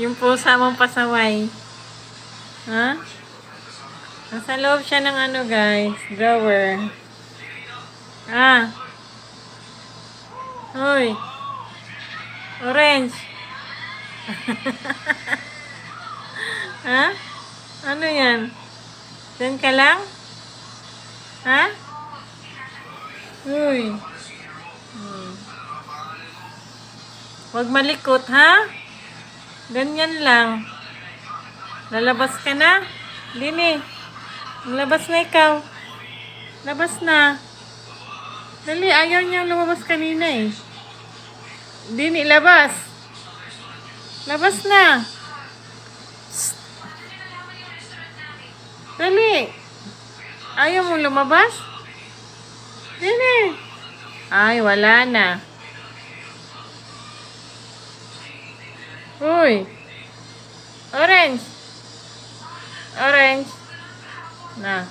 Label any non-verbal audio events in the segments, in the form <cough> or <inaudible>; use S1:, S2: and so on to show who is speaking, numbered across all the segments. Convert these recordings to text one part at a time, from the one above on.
S1: Yung pusa mong pasaway. Ha? Nasa loob siya ng ano guys, drawer. Ah. Hoy. Orange. <laughs> ha? Ano yan? Diyan ka lang? Ha? Uy. Hmm. Huwag malikot, ha? Ganyan lang. Lalabas ka na? Dini. Labas na ikaw. Labas na. Dali, ayaw niyang lumabas kanina eh. Dini, labas. Labas na. Dali. Ayaw mo lumabas? Dini. Ay, wala na. Uy. Orange. Orange. Na.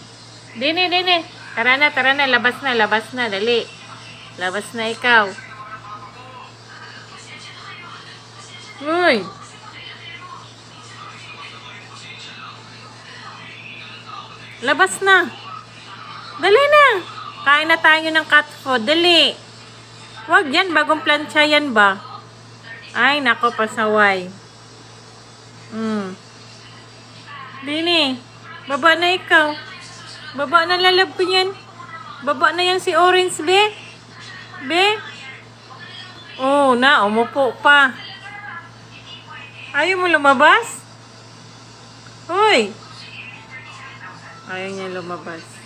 S1: Dini, dini. Tara na, tara na. Labas na, labas na. Dali. Labas na ikaw. Uy. Labas na. Dali na. Kain na tayo ng cat food. Dali. Huwag yan. Bagong plancha yan ba? Ay, nako, pasaway. Hmm. Dini, baba na ikaw. Baba na lalab ko yan. Baba na yan si Orange, be. Be. Oh, na, umupo pa. Ayaw mo lumabas? Hoy. Ayaw niya lumabas.